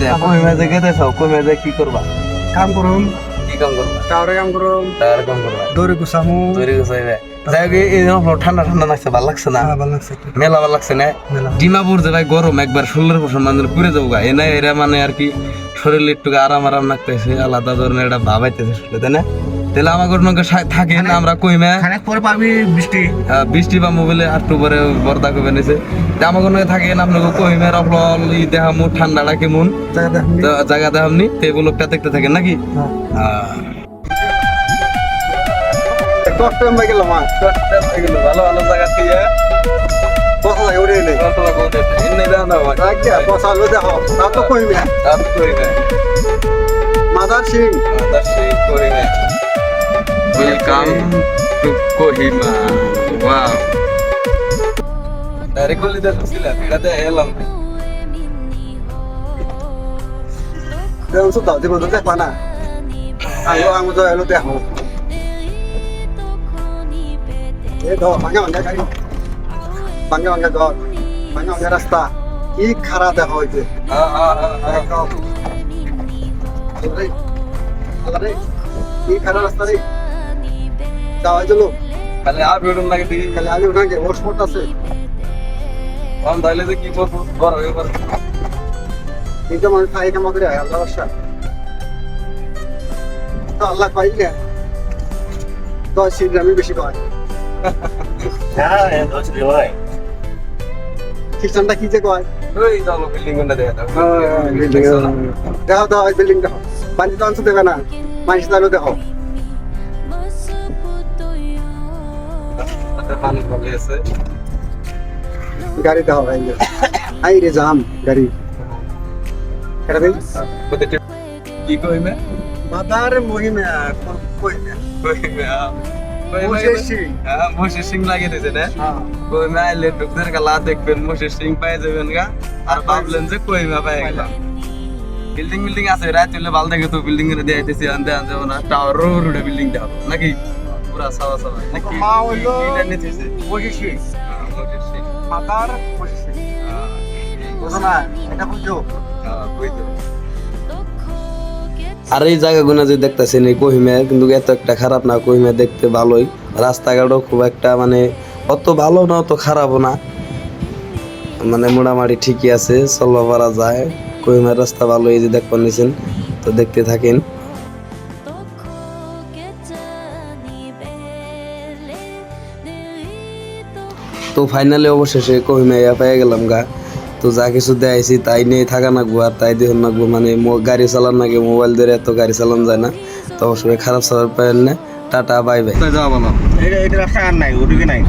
আচ্ছা কইমা যে গেতে চাও কই যে কি করবা? কাম করুম। কি কাম করবা? টাওয়ারে কাম করুম। টাওয়ারে কাম করবা? দৌড়ে গুছামু। দৌড়ে গুছাইবে। যাই হোক এই ঠান্ডা ঠান্ডা লাগছে ভালো লাগছে না? হ্যাঁ, ভালো লাগছে মেলা ভালো লাগছে না? মেলা। ডিমাপুর যে ভাই গরম একবার ষোলো বছর মানুষ পুরে যাব গা এনে এরা মানে আর কি শরীরে একটু আরাম আরাম লাগতেছে আলাদা ধরনের এটা ভাবাইতেছে তাই না? তাহলে আমার কোনো থাকে না আমরা কইমা খানিক পরে পাবি বৃষ্টি। বৃষ্টি বা মোবাইলে আটটু পরে বর্দা করে নিছে। তা আমার কোনো থাকে না আপনাকে কইমের অফল ই দেখামু ঠান্ডাটা কেমন জায়গা দেখবি তো জায়গা টেবিল লোকটা দেখতে থাকেন নাকি? হ্যাঁ। আহ, কষ্ট হয়ে গেল মা। ভালো ভালো জায়গা দিয়ে পয়সা লাগে উড়ে এলে। এমনি দেওয়া না ভাই। রাখিয়া পয়সা হলো দেখো তা তো কইবি আপনি কইমা মাদার সিং। Welcome to Kohima. Wow. Directly there ছিলাম এটাতে এলাম দেন সুতা জীবন তো দেখবা না আলো আমি তো এলো দেখো এ তো ভাঙা ভাঙা গাড়ি ভাঙা ভাঙা ঘর ভাঙা ভাঙা রাস্তা কি খারাপ দেখা হ্যাঁ হ্যাঁ একদম রে আল্লাহ রে কি খারাপ রাস্তা রে যাওয়া চলো খালি আর বেরোন লাগে দেখি খালি আগে আছে তাইলে যে কি করব বড় হয়ে পারে এই যে মানুষ খাই কামা করে আল্লাহ বর্ষা তো আল্লাহ পাই না তো আমি বেশি পাই খ্রিস্টানটা কি যে কয় ওই চলো বিল্ডিং দেখা দাও দেখো দেখো দেখো পানি তো দেবে না মানুষ তাহলে দেখো পানি ভালো আছে গাড়ি দেখো ভাই আই রে জাম গাড়ি এটা দেখ কি কইমে মাদার মহিমা কইমা কইমে হ্যাঁ মসে সিং লাগিয়ে দিয়েছে না হ্যাঁ কইমা আইলে ঢুকদের গা লা দেখবেন মসে সিং পাই যাবেন গা আর ভাবলেন যে কইমা পাই গেলাম বিল্ডিং বিল্ডিং আছে রাত হলে ভালো দেখে তো বিল্ডিং এর দিয়ে আইতেছি আনতে আনতে না টাওয়ার রোড রোড বিল্ডিং দেওয়া নাকি পুরা সাওয়া সাওয়া নাকি মা হইল এটা বুঝো না এটা বুঝো বুঝতে আর এই জায়গাগুলো যে দেখতেছেন এই কহিমে কিন্তু এত একটা খারাপ না কহিমে দেখতে ভালোই। রাস্তাঘাটও খুব একটা মানে অত ভালো না অত খারাপও না। মানে মোটামুটি ঠিকই আছে চলবা পারা যায়। কহিমের রাস্তা ভালো এই যে দেখতে নিছেন তো দেখতে থাকেন। তো ফাইনালি অবশেষে কহিমাইয়া পেয়ে গেলাম গা। তো যা কিছু দেয়াইছি তাই নিয়ে থাকা নাকবো আর তাই দিয়ে নাকবো মানে গাড়ি চালান নাকি মোবাইল ধরে এত গাড়ি চালান যায় না। তো অবশ্যই খারাপ চালার পারেন না টাটা বাই বাই যাওয়া বলো নাই।